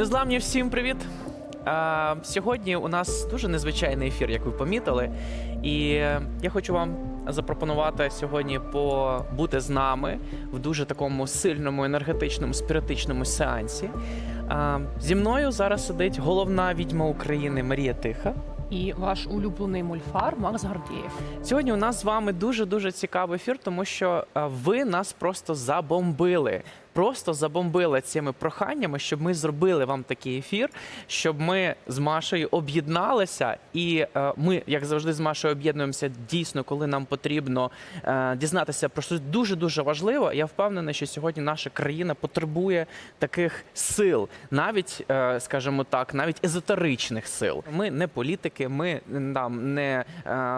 Незламні всім привіт! А, сьогодні у нас дуже незвичайний ефір, як ви помітили. І я хочу вам запропонувати сьогодні побути з нами в дуже такому сильному енергетичному спіритичному сеансі. А, зі мною зараз сидить головна відьма України Марія Тиха. І ваш улюблений мульфар Макс Гордієв. Сьогодні у нас з вами дуже дуже цікавий ефір, тому що ви нас просто забомбили. Просто забомбили цими проханнями, щоб ми зробили вам такий ефір, щоб ми з Машею об'єдналися, і е, ми, як завжди, з Машею об'єднуємося дійсно, коли нам потрібно е, дізнатися про щось дуже дуже важливе. Я впевнений, що сьогодні наша країна потребує таких сил, навіть, е, скажімо так, навіть езотеричних сил. Ми не політики, ми там не,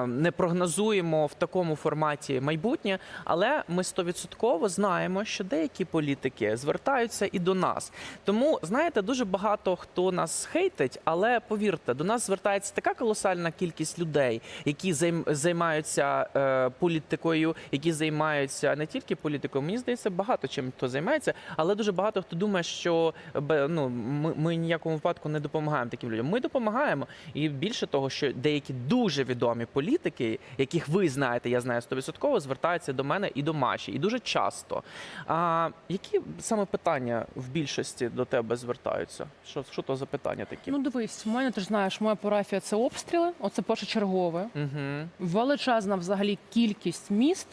не прогнозуємо в такому форматі майбутнє, але ми стовідсотково знаємо, що деякі політики звертаються і до нас. Тому знаєте, дуже багато хто нас хейтить, але повірте, до нас звертається така колосальна кількість людей, які займ- займаються е, політикою, які займаються не тільки політикою. Мені здається, багато чим хто займається, але дуже багато хто думає, що ну, ми, ми ніякому випадку не допомагаємо таким людям. Ми допомагаємо, і більше того, що деякі дуже відомі політики, яких ви знаєте, я знаю 100%, звертаються до мене і до Маші, і дуже часто. А які саме питання в більшості до тебе звертаються? Що, що то за питання такі? Ну дивись, у мене ти ж знаєш, моя парафія це обстріли. Оце першочергове. Угу. Величезна взагалі кількість міст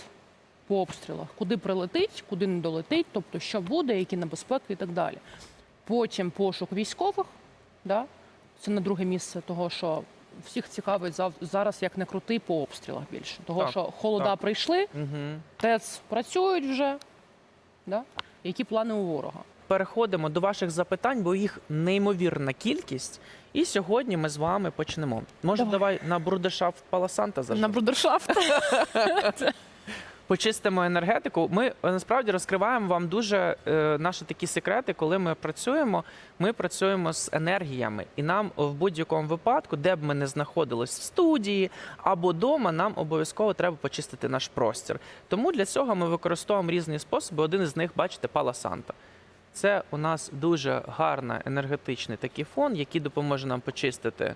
по обстрілах, куди прилетить, куди не долетить, тобто що буде, які небезпеки і так далі. Потім пошук військових, да? це на друге місце того, що всіх цікавить зараз як не крути по обстрілах більше. Того, Так, що холода так. прийшли, Угу. ТЕЦ працюють вже. Да? Які плани у ворога? Переходимо до ваших запитань, бо їх неймовірна кількість. І сьогодні ми з вами почнемо. Може, давай, Давай. на Брудершафт Паласанта зажимо? На брудершафт. почистимо енергетику. Ми е, насправді розкриваємо вам дуже е, наші такі секрети, коли ми працюємо. Ми працюємо з енергіями, і нам в будь-якому випадку, де б ми не знаходились в студії або вдома, нам обов'язково треба почистити наш простір. Тому для цього ми використовуємо різні способи. Один із них, бачите, Пала Санта. Це у нас дуже гарний енергетичний такий фон, який допоможе нам почистити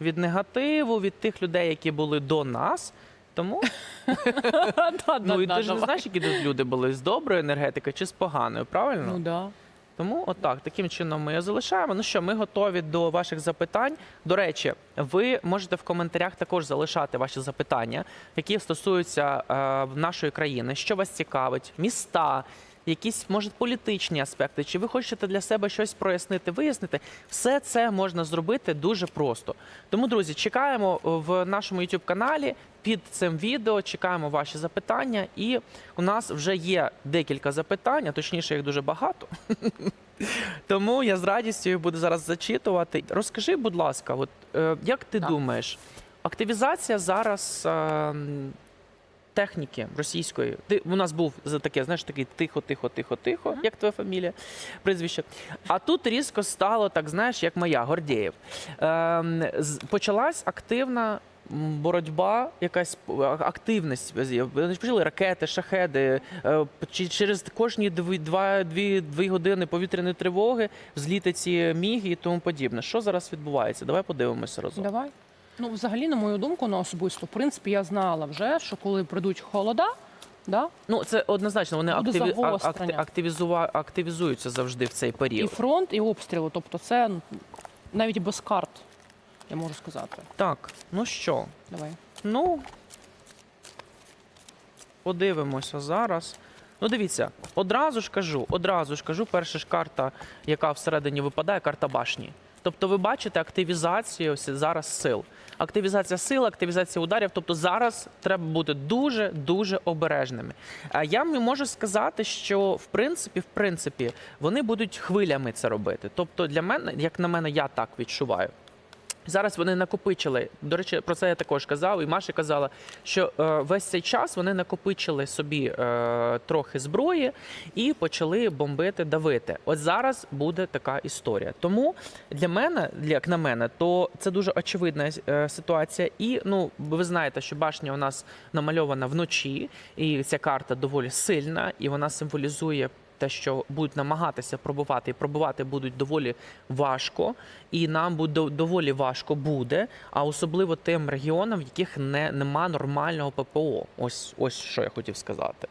від негативу, від тих людей, які були до нас. Тому Ну і ти ж не знаєш, які тут люди були з доброю енергетикою чи з поганою, правильно? Ну да. Тому отак, таким чином ми залишаємо. Ну що, ми готові до ваших запитань. До речі, ви можете в коментарях також залишати ваші запитання, які стосуються е, нашої країни, що вас цікавить, міста. Якісь може політичні аспекти, чи ви хочете для себе щось прояснити, вияснити, все це можна зробити дуже просто. Тому, друзі, чекаємо в нашому youtube каналі під цим відео. Чекаємо ваші запитання, і у нас вже є декілька запитань, а точніше їх дуже багато. Тому я з радістю буду зараз зачитувати. Розкажи, будь ласка, от е, як ти думаєш, активізація зараз. Е, Техніки російської, ти у нас був за таке, знаєш, такий тихо, тихо, тихо, тихо, як твоя фамілія, прізвище. А тут різко стало так, знаєш, як моя Гордєєв. Ем, почалась активна боротьба, якась активність. Вони почали ракети, шахеди. е, Через кожні дві, два, дві, дві години повітряної тривоги взліти ці міги і тому подібне. Що зараз відбувається? Давай подивимося разом. Давай. Ну, взагалі, на мою думку, на особисто, в принципі, я знала вже, що коли прийдуть холода, да, Ну це однозначно. Вони Буде активі... акти- активізува... активізуються завжди в цей і період. фронт, і обстріли. Тобто, це ну, навіть без карт, я можу сказати. Так, ну що, Давай. ну подивимося зараз. Ну, дивіться, одразу ж кажу, одразу ж кажу, перша ж карта, яка всередині випадає, карта башні. Тобто, ви бачите активізацію ось зараз сил. Активізація сил, активізація ударів. Тобто зараз треба бути дуже дуже обережними. А я можу сказати, що в принципі, в принципі, вони будуть хвилями це робити. Тобто, для мене, як на мене, я так відчуваю. Зараз вони накопичили. До речі, про це я також казав, і Маша казала, що е, весь цей час вони накопичили собі е, трохи зброї і почали бомбити, давити. От зараз буде така історія. Тому для мене, як на мене, то це дуже очевидна е, ситуація. І ну, ви знаєте, що башня у нас намальована вночі, і ця карта доволі сильна, і вона символізує те, що будуть намагатися пробувати, і пробувати будуть доволі важко, і нам буде доволі важко буде, а особливо тим регіонам, в яких не нема нормального ППО. Ось ось що я хотів сказати.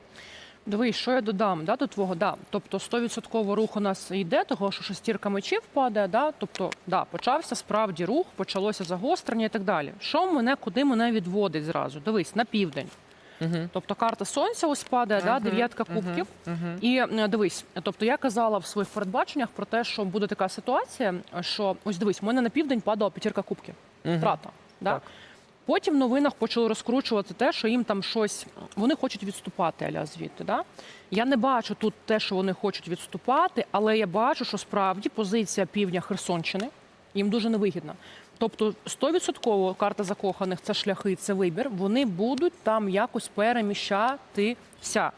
Дивись, що я додам да, до твого, да. Тобто 100% рух у нас йде, того що шестірка мечів падає, да. Тобто, да, почався справді рух, почалося загострення і так далі. Що мене, куди мене відводить зразу? Дивись, на південь. Угу. Тобто карта сонця ось падає, да, дев'ятка кубків. Угу. І е, дивись, тобто я казала в своїх передбаченнях про те, що буде така ситуація, що ось дивись, у мене на південь падала п'ятірка кубків. Втрата. Да? Так. Потім в новинах почали розкручувати те, що їм там щось вони хочуть відступати аля звідти. Да? Я не бачу тут те, що вони хочуть відступати, але я бачу, що справді позиція півдня Херсонщини їм дуже невигідна. Тобто 100% карта закоханих це шляхи, це вибір. Вони будуть там якось переміщатися.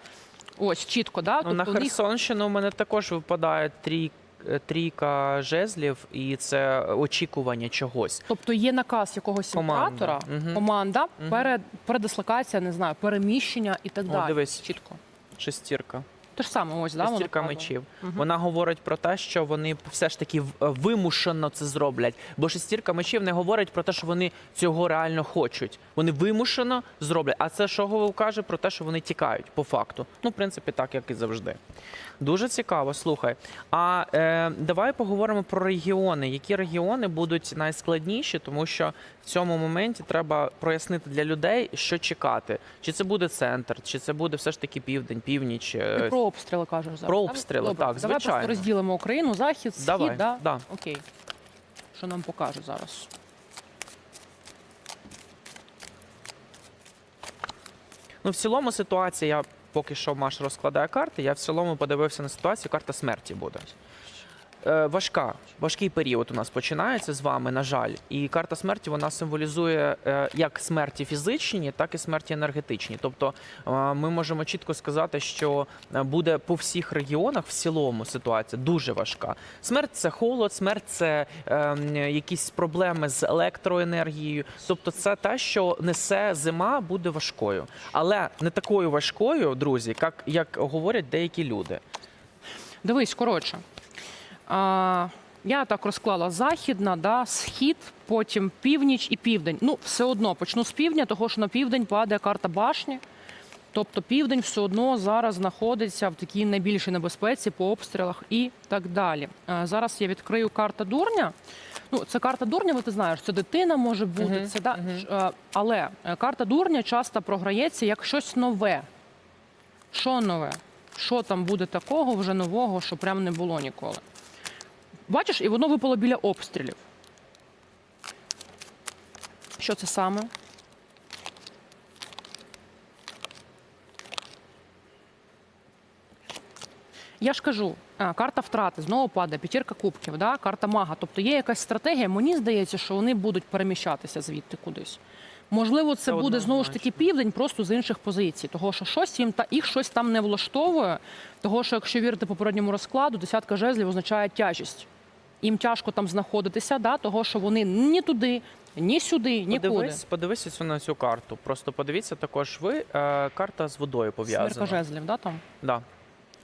Ось чітко, да? Ну, на Тобто них- Херсонщину у мене також випадає трій, е, трійка жезлів, і це очікування чогось. Тобто є наказ якогось Команда. імператора, Мгм. команда, перед, передислокація, не знаю, переміщення і так О, далі. дивись. Чітко. Шестірка. Те ж саме, ось, да, воно мечів. Мгм. Вона говорить про те, що вони все ж таки вимушено це зроблять. Бо шестірка мечів не говорить про те, що вони цього реально хочуть. Вони вимушено зроблять. А це що каже про те, що вони тікають по факту. Ну, в принципі, так як і завжди. Дуже цікаво. Слухай. А е, давай поговоримо про регіони. Які регіони будуть найскладніші, тому що в цьому моменті треба прояснити для людей, що чекати. Чи це буде центр, чи це буде все ж таки південь, північ. е, про обстріли кажеш зараз. Про обстріли, Добре. так, Давай звичайно. просто розділимо Україну, захід, схід, Давай, да? да. Окей. Що нам покаже зараз? Ну, в цілому ситуація, я поки що Маш розкладає карти, я в цілому подивився на ситуацію, карта смерті буде. Е, важка, важкий період у нас починається з вами, на жаль. І карта смерті вона символізує е, як смерті фізичні, так і смерті енергетичні. Тобто е, ми можемо чітко сказати, що буде по всіх регіонах в цілому ситуація дуже важка. Смерть це холод, смерть це якісь проблеми з електроенергією. Тобто, це те, що несе зима, буде важкою, але не такою важкою, друзі, як, як говорять деякі люди. Дивись, коротше. Я так розклала західна, да, схід, потім північ і південь. Ну, все одно почну з півдня, того що на південь падає карта башні. Тобто південь все одно зараз знаходиться в такій найбільшій небезпеці по обстрілах і так далі. Зараз я відкрию карта дурня. Ну, це карта дурня, бо ти знаєш, це дитина може бути. Мгм, Це, да, мгм. Ш- е, але е, карта дурня часто програється як щось нове. Що нове? Що там буде такого вже нового, що прям не було ніколи? Бачиш, і воно випало біля обстрілів. Що це саме? Я ж кажу, а, карта втрати знову падає, п'ятірка кубків, да? карта мага. Тобто є якась стратегія. Мені здається, що вони будуть переміщатися звідти кудись. Можливо, це Це буде знову ж таки південь, просто з інших позицій. Того, що щось їм та їх щось там не влаштовує. Того, що якщо вірити попередньому розкладу, десятка жезлів означає тяжість. Їм тяжко там знаходитися, да? того, що вони ні туди, ні сюди, нікуди. Подивись, подивися цю- на цю карту. Просто подивіться також ви. Е, карта з водою пов'язана. Смірка жезлів, да, там? Да.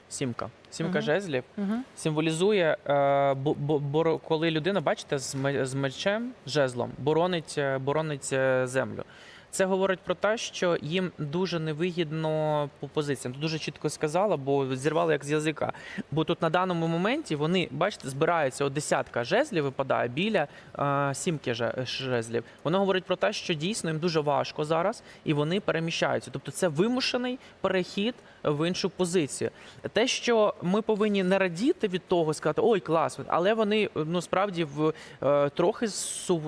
Сімка. Сімка Мгм. жезлів Угу. символізує, е, бо, бо, боро- коли людина, бачите, з, ме- з мечем, жезлом, боронить, е, боронить е, землю. Це говорить про те, що їм дуже невигідно по позиціям. Тут дуже чітко сказала, бо зірвали як з язика. Бо тут на даному моменті вони, бачите, збираються от десятка жезлів випадає біля е, сімки жезлів. Воно говорить про те, що дійсно їм дуже важко зараз, і вони переміщаються. Тобто це вимушений перехід в іншу позицію. Те, що ми повинні не радіти від того, сказати ой, клас, але вони ну справді в е, трохи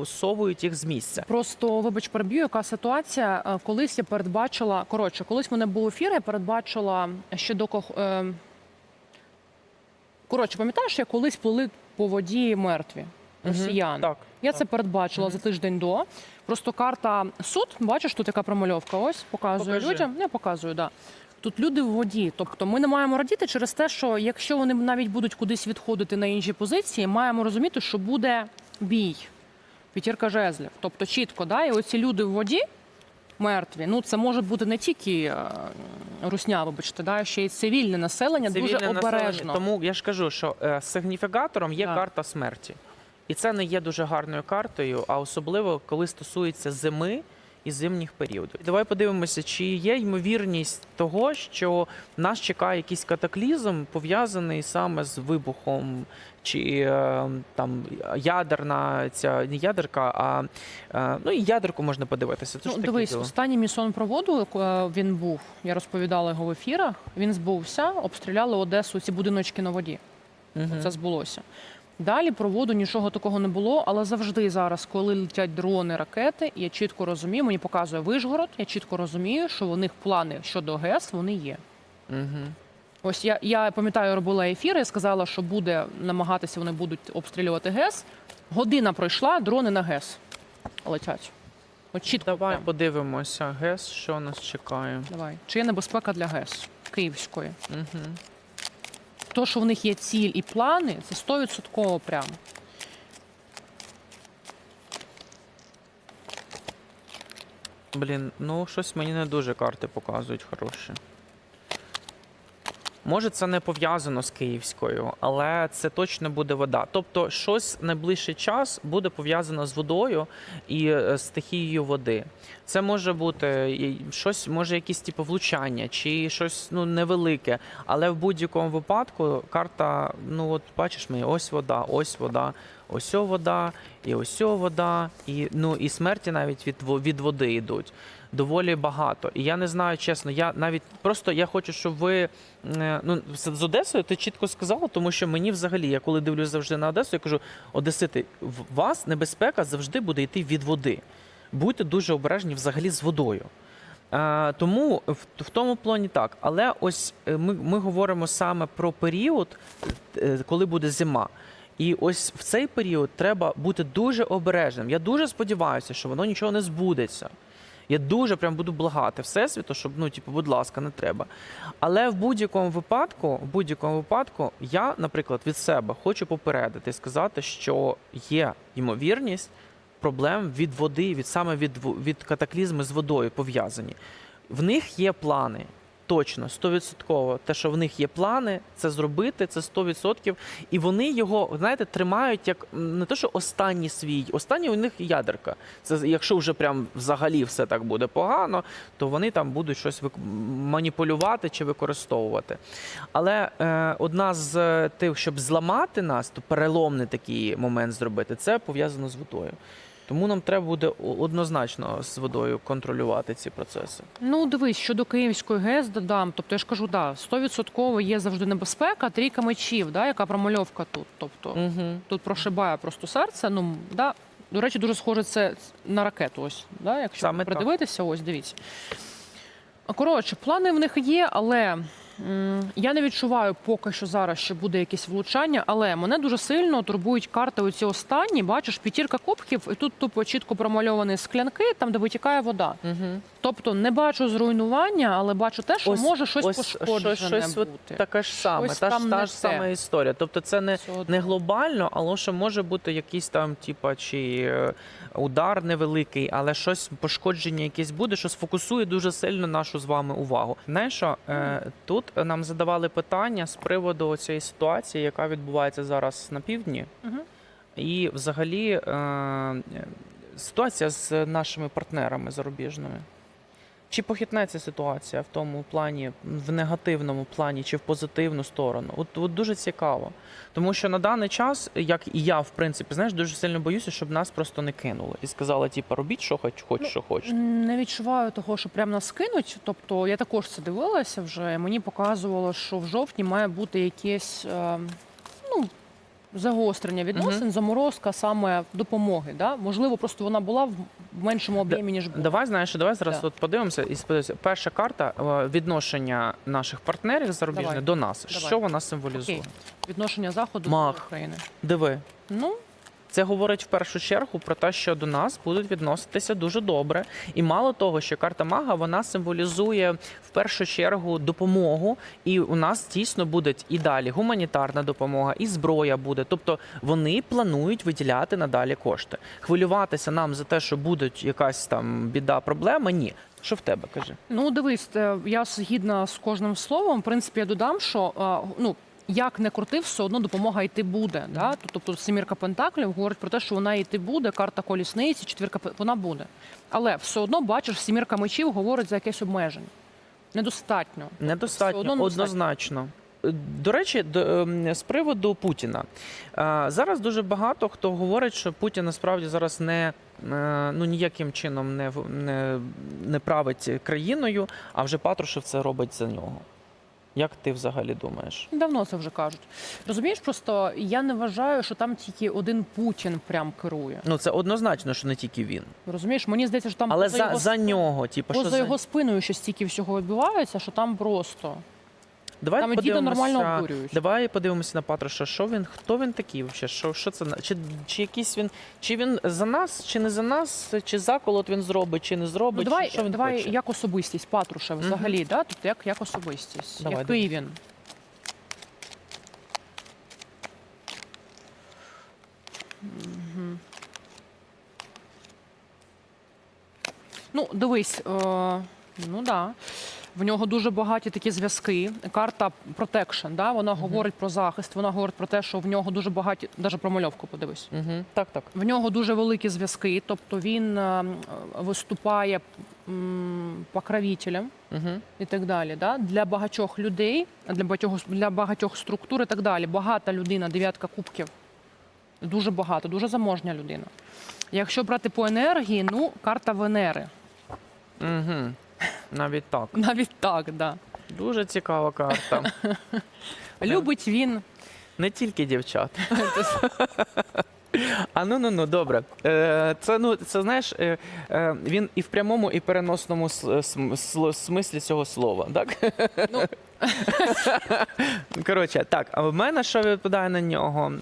совують їх з місця. Просто, вибач, переб'ю, яка ситуація. Е, Колись я передбачила, коротше, колись в мене був ефір, я передбачила ще до кох. Е... Коротше, пам'ятаєш, як колись плили по воді мертві росіяни? Так, Я так. це передбачила за тиждень до. Просто карта суд, бачиш, тут яка промальовка. Ось показую Покажи. людям. Я показую, да. Тут люди в воді. Тобто ми не маємо радіти через те, що якщо вони навіть будуть кудись відходити на інші позиції, маємо розуміти, що буде бій. П'ятірка жезлів. Тобто чітко, да, і оці люди в воді, мертві. Ну це може бути не тільки е, русня, вибачте, да, ще й цивільне населення дуже обережно. населення. Тому я ж кажу, що е, сигніфікатором є Так. карта смерті. І це не є дуже гарною картою, а особливо коли стосується зими і зимніх періодів. Давай подивимося, чи є ймовірність того, що нас чекає якийсь катаклізм, пов'язаний саме з вибухом, чи е, там ядерна ця не ядерка, а е, ну і ядерку можна подивитися. Це Ну, ж дивись, діло. останній місон проводу е, він був. Я розповідала його в ефірах. Він збувся, обстріляли Одесу, ці будиночки на воді. Мгм. Це збулося. Далі про воду нічого такого не було, але завжди зараз, коли летять дрони, ракети, я чітко розумію, мені показує Вишгород, я чітко розумію, що у них плани щодо ГЕС вони є. Мгм. Ось я, я пам'ятаю, робила ефіри, сказала, що буде намагатися, вони будуть обстрілювати ГЕС. Година пройшла, дрони на ГЕС летять. От чітко. Давай прям. подивимося, ГЕС, що нас чекає. Давай. Чи є небезпека для ГЕС Київської? Угу. То, що в них є ціль і плани, це 100% прямо. Блін, ну щось мені не дуже карти показують хороші. Може, це не пов'язано з київською, але це точно буде вода. Тобто, щось найближчий час буде пов'язано з водою і е, стихією води. Це може бути щось, може, якісь типу влучання, чи щось ну невелике. Але в будь-якому випадку карта, ну от бачиш мені, ось вода, ось вода, ось вода, і ось вода, і ну і смерті навіть від від води йдуть. Доволі багато. І я не знаю, чесно, я навіть просто я хочу, щоб ви е, ну з Одесою ти чітко сказала, тому що мені взагалі, я коли дивлюсь завжди на Одесу, я кажу: Одесити, в вас небезпека завжди буде йти від води. Будьте дуже обережні взагалі з водою. Е, тому в, в тому плані так. Але ось е, ми, ми говоримо саме про період, коли буде зима. І ось в цей період треба бути дуже обережним. Я дуже сподіваюся, що воно нічого не збудеться. Я дуже прям буду благати Всесвіту, щоб, ну, типу, будь ласка, не треба. Але в будь-якому випадку, в будь-якому випадку, я, наприклад, від себе хочу попередити і сказати, що є ймовірність проблем від води, від саме від, від катаклізми з водою пов'язані. В них є плани. Точно, 100%. Те, що в них є плани, це зробити, це 100%. І вони його, знаєте, тримають як не те, що останній свій, останній у них ядерка. Це якщо вже прям взагалі все так буде погано, то вони там будуть щось маніпулювати чи використовувати. Але е, одна з е, тих, щоб зламати нас, то переломний такий момент зробити, це пов'язано з водою. Тому нам треба буде однозначно з водою контролювати ці процеси. Ну, дивись, щодо Київської ГЕС додам. Тобто, я ж кажу, да, 100% є завжди небезпека, трійка мечів, да, яка промальовка тут. Тобто Угу. тут прошибає просто серце. Ну, да. До речі, дуже схоже це на ракету. Ось, да, якщо Саме так. ось дивіться. Коротше, плани в них є, але я не відчуваю поки що зараз, що буде якесь влучання. Але мене дуже сильно турбують карти. Оці останні. Бачиш, п'ятірка кубків, і тут тупо чітко промальовані склянки, там де витікає вода. Угу. Тобто не бачу зруйнування, але бачу те, що Ось- може щось ось пошкоджене щось- щось от бути. Таке ж саме, Щось та ж, та ж те. сама історія. Тобто це не, Все одно. не глобально, але що може бути якийсь там, типа, чи е, удар невеликий, але щось пошкодження якесь буде, що сфокусує дуже сильно нашу з вами увагу. Знаєш що, е, тут нам задавали питання з приводу цієї ситуації, яка відбувається зараз на півдні. Мгм. І взагалі е, ситуація з нашими партнерами зарубіжними. Чи похитнеться ситуація в тому плані, в негативному плані, чи в позитивну сторону? От, от дуже цікаво. Тому що на даний час, як і я, в принципі, знаєш, дуже сильно боюся, щоб нас просто не кинули і сказали, типу, робіть, що хоч, хоч, Ну, що хочете. Не відчуваю того, що прям нас кинуть. Тобто я також це дивилася вже. Мені показувало, що в жовтні має бути якесь е, загострення відносин, заморозка саме допомоги. Да? Можливо, просто вона була в меншому об'ємі, ніж була. Давай знаєш, давай зараз Да. от подивимося і сподивимося. Перша карта е, відношення наших партнерів зарубіжних Давай. до нас. Давай. Що вона символізує? Окей. Відношення заходу Мах. до України. Диви. Ну, Це говорить в першу чергу про те, що до нас будуть відноситися дуже добре. І мало того, що карта мага вона символізує в першу чергу допомогу, і у нас дійсно буде і далі гуманітарна допомога, і зброя буде. Тобто вони планують виділяти надалі кошти. Хвилюватися нам за те, що будуть якась там біда, проблема. Ні, Що в тебе каже? Ну, дивись, е, я згідна з кожним словом. В принципі, я додам, що е, ну. Як не крути, все одно допомога йти буде. Да? Тобто семірка пентаклів говорить про те, що вона йти буде, карта колісниці, четвірка вона буде. Але все одно бачиш, сімірка мечів говорить за якесь обмеження. Недостатньо. Недостатньо, одно недостатньо. однозначно. Е, До речі, ем, з приводу Путіна. Е, Зараз дуже багато хто говорить, що Путін насправді зараз не е, ну ніяким чином не, не, не править країною, а вже Патрушев це робить за нього. Як ти взагалі думаєш? Давно це вже кажуть. Розумієш, просто я не вважаю, що там тільки один Путін прям керує. Ну це однозначно, що не тільки він, Розумієш, мені здається, що там але поза, за, його, за нього, типу, що поза за... його спиною щось стільки всього відбувається, що там просто. Давай Там і діти нормально подивимося- обурюють. Давай подивимося на Патруша. Що він, хто він такий взагалі? Що, що це на- чи, чи якийсь він, чи він за нас, чи не за нас, чи заколот він зробить, чи не Ну, давай, що він давай хоче? як особистість Патрушев взагалі, да? тобто як, як особистість. Давай, Який він? Мгм. Ну, дивись, е, ну да. В нього дуже багаті такі зв'язки. Карта Protection, да? вона говорить про захист, вона говорить про те, що в нього дуже багаті, навіть про мальовку подивись. Угу. Так, так. В нього дуже великі зв'язки, тобто він е, виступає покровителем Угу. і так далі. Да? Для багатьох людей, для багатьох, для багатьох структур і так далі. Багата людина, дев'ятка кубків. Дуже багато, дуже заможня людина. Якщо брати по енергії, ну, карта Венери. Угу. Навіть так. Навіть так, да. Дуже цікава карта. Любить він. Не тільки дівчат. А ну ну ну добре. Е, Це ну це знаєш, е, е, він і в прямому, і переносному смислі цього слова, так? Ну. Коротше, так, а в мене що відповідає на нього?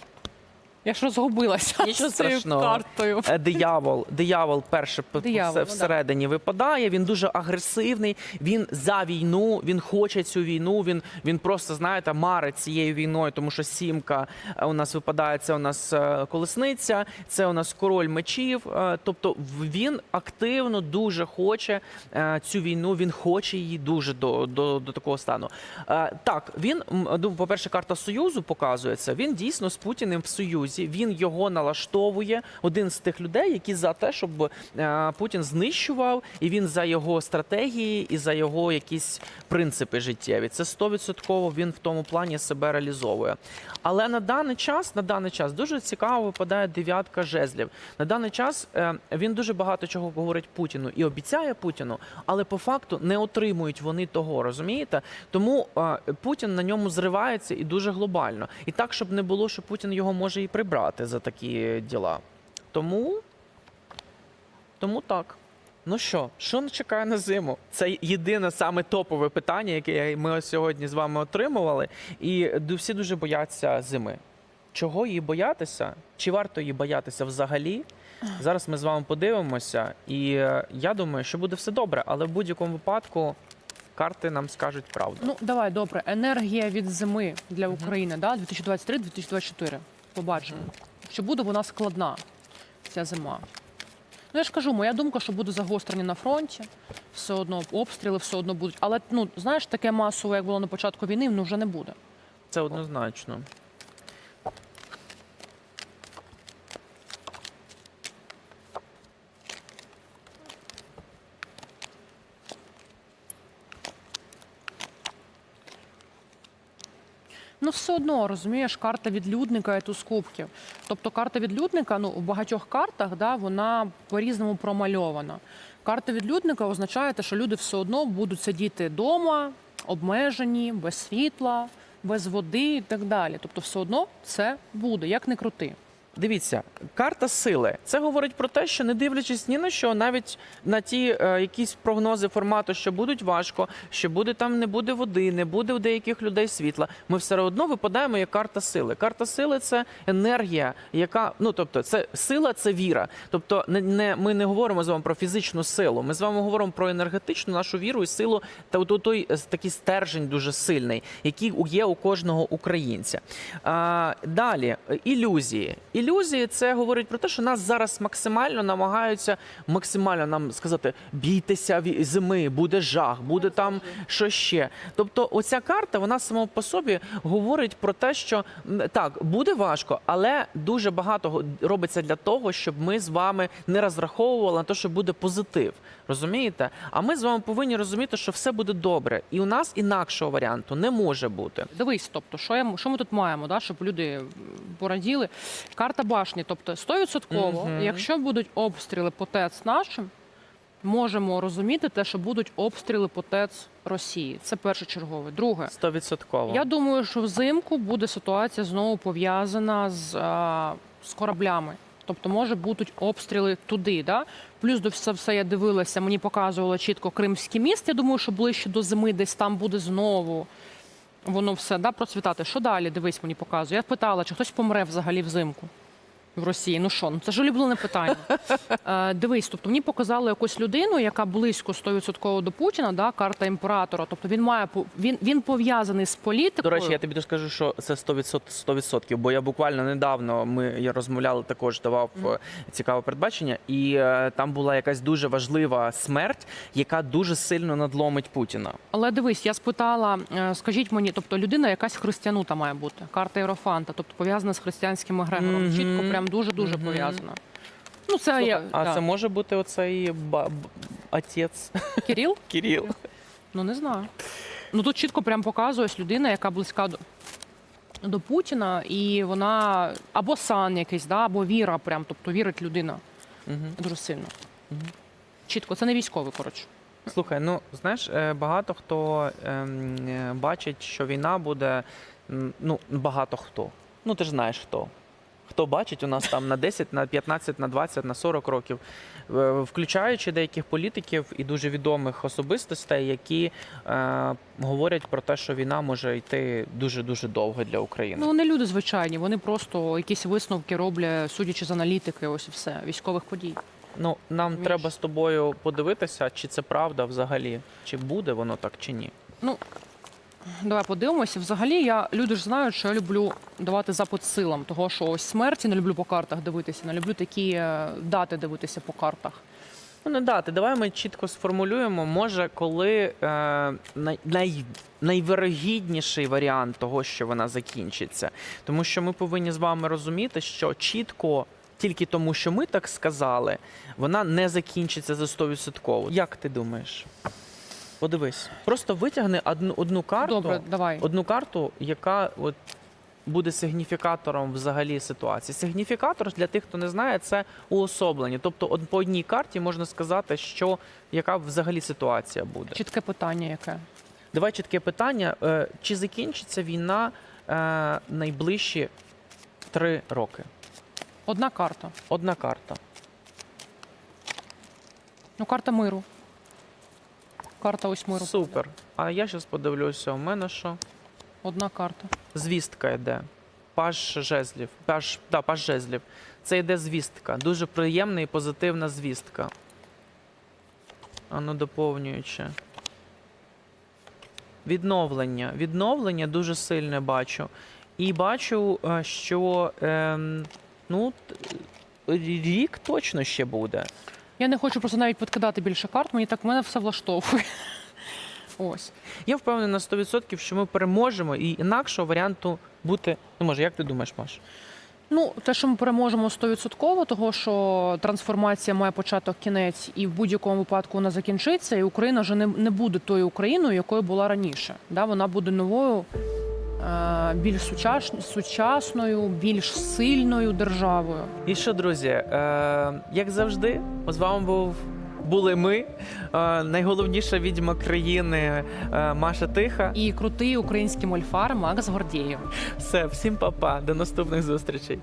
Я ж розгубилася Нічого з цією страшного. картою. Е, Диявол, диявол перше п- Диявол, все ну да. всередині випадає. Він дуже агресивний. Він за війну, він хоче цю війну. Він він просто знаєте, марить цією війною, тому що сімка е, у нас випадає. Це у нас е, колесниця, це у нас король мечів. Е, Тобто в- він активно дуже хоче е, цю війну. Він хоче її дуже до, до, до такого стану. Е, Так, він м, ну, по-перше, карта союзу показується. Він дійсно з Путіним в союзі. Він його налаштовує. Один з тих людей, які за те, щоб е, Путін знищував, і він за його стратегії і за його якісь принципи життєві. Це 100% він в тому плані себе реалізовує. Але на даний час, на даний час дуже цікаво випадає дев'ятка жезлів. На даний час е, він дуже багато чого говорить Путіну і обіцяє Путіну, але по факту не отримують вони того, розумієте? Тому е, Путін на ньому зривається і дуже глобально. І так, щоб не було, що Путін його може і прибрати за такі діла. Тому, тому так. Ну що, що нас чекає на зиму? Це єдине саме топове питання, яке ми ось сьогодні з вами отримували. І всі дуже бояться зими. Чого її боятися? Чи варто її боятися взагалі? Зараз ми з вами подивимося, і е, я думаю, що буде все добре, але в будь-якому випадку карти нам скажуть правду. Ну, давай, добре. Енергія від зими для України, да? 2023-2024. Побачимо. Що буде вона складна, ця зима? Ну, я ж кажу, моя думка, що буде загострення на фронті, все одно обстріли все одно будуть. Але ну, знаєш, таке масове, як було на початку війни, ну вже не буде. Це однозначно. Ну, все одно розумієш, карта відлюдника і туз кубків. Тобто карта відлюдника, ну у багатьох картах да, вона по-різному промальована. Карта відлюдника означає, те, що люди все одно будуть сидіти вдома, обмежені, без світла, без води і так далі. Тобто, все одно це буде, як не крути. Дивіться, карта сили. Це говорить про те, що не дивлячись ні на що, навіть на ті е, якісь прогнози формату, що будуть важко, що буде там не буде води, не буде у деяких людей світла. Ми все одно випадаємо як карта сили. Карта сили це енергія, яка ну тобто, це сила, це віра. Тобто, не, не ми не говоримо з вами про фізичну силу. Ми з вами говоримо про енергетичну нашу віру і силу, та от той е, такий стержень дуже сильний, який є у кожного українця. А, далі ілюзії. Ілюзії це говорить про те, що нас зараз максимально намагаються максимально нам сказати: бійтеся зими, буде жах, буде там що ще. Тобто, оця карта вона сама по собі говорить про те, що так буде важко, але дуже багато робиться для того, щоб ми з вами не розраховували на те, що буде позитив. Розумієте? А ми з вами повинні розуміти, що все буде добре, і у нас інакшого варіанту не може бути. Дивись, тобто, що, я, що ми тут маємо, да, щоб люди пораділи. Карта башні, тобто 100%, Мгм. якщо будуть обстріли по ТЕЦ нашим, можемо розуміти те, що будуть обстріли по ТЕЦ Росії. Це першочергове. Друге, Стовідсотково. я думаю, що взимку буде ситуація знову пов'язана з, а, з кораблями. Тобто, може будуть обстріли туди. Да? Плюс до все, все я дивилася, мені показувало чітко Кримський міст. Я думаю, що ближче до зими десь там буде знову воно все да, процвітати. Що далі? Дивись, мені показує. Я питала, чи хтось помре взагалі взимку в Росії. Ну що, ну це ж улюблене питання. Е, дивись, тобто мені показали якусь людину, яка близько 100% до Путіна, да, карта імператора. Тобто він має по- він, він пов'язаний з політикою. До речі, я тобі скажу, що це 100%, 100%, бо я буквально недавно ми я розмовляли, також давав е, цікаве передбачення, і е, там була якась дуже важлива смерть, яка дуже сильно надломить Путіна. Але дивись, я спитала, е, скажіть мені, тобто людина якась християнута має бути, карта Єрофанта, тобто пов'язана з християнським егрегором. Мгм. Чітко, прям дуже дуже Мгм. пов'язана. Ну, це я, а да. це може бути оцей ба- б- отець Кирил? Кирил. Ну не знаю. Ну тут чітко прям показує ось людина, яка близька до, до Путіна, і вона або сан якийсь, да, або віра, прям, тобто вірить людина Угу. дуже сильно. Мгм. Чітко, це не військовий, коротше. Слухай, ну знаєш, е, багато хто ем, е, бачить, що війна буде. м, Ну, багато хто. Ну, ти ж знаєш хто. Хто бачить у нас там на 10, на 15, на 20, на 40 років, е, включаючи деяких політиків і дуже відомих особистостей, які е, говорять про те, що війна може йти дуже дуже довго для України. Ну вони люди звичайні, вони просто якісь висновки роблять, судячи з аналітики, ось і все, військових подій. Ну, нам Розумієш? треба з тобою подивитися, чи це правда взагалі, чи буде воно так, чи ні. Ну, давай подивимося. Взагалі, я люди ж знають, що я люблю давати запит силам, того що ось смерті не люблю по картах дивитися, не люблю такі е, дати дивитися по картах. Ну, не дати. Давай ми чітко сформулюємо, може, коли е, най, най, найвирогідніший варіант того, що вона закінчиться. Тому що ми повинні з вами розуміти, що чітко. Тільки тому, що ми так сказали, вона не закінчиться за 100%. Як ти думаєш? Подивись. Просто витягни одну, одну карту, Добре, давай. одну карту, яка от буде сигніфікатором взагалі ситуації. Сигніфікатор для тих, хто не знає, це уособлення. Тобто, од- по одній карті можна сказати, що яка взагалі ситуація буде. Чітке питання, яке. Давай чітке питання: Е, чи закінчиться війна е, найближчі три роки? Одна карта. Одна карта. Ну, карта миру. Карта ось миру. Супер. А я зараз подивлюся, у мене що? Одна карта. Звістка йде. Паж жезлів. Паж, да, паж жезлів. Це йде звістка. Дуже приємна і позитивна звістка. Ану, доповнюючи. Відновлення. Відновлення дуже сильне бачу. І бачу, е, що ем, ну, рік точно ще буде. Я не хочу просто навіть підкидати більше карт, мені так в мене все влаштовує. Ось. Я впевнений на 100%, що ми переможемо, і інакшого варіанту бути. Ну, може, як ти думаєш, Маш? Ну, те, що ми переможемо 100%, того що трансформація має початок кінець, і в будь-якому випадку вона закінчиться, і Україна вже не, не буде тою Україною, якою була раніше. Да, вона буде новою, більш сучаш- сучасною, більш сильною державою. І що, друзі, е, як завжди, з вами був. Були ми, е, найголовніша відьма країни е, Маша Тиха. І крутий український мольфар Макс Гордєєв. Все, всім па-па, до наступних зустрічей.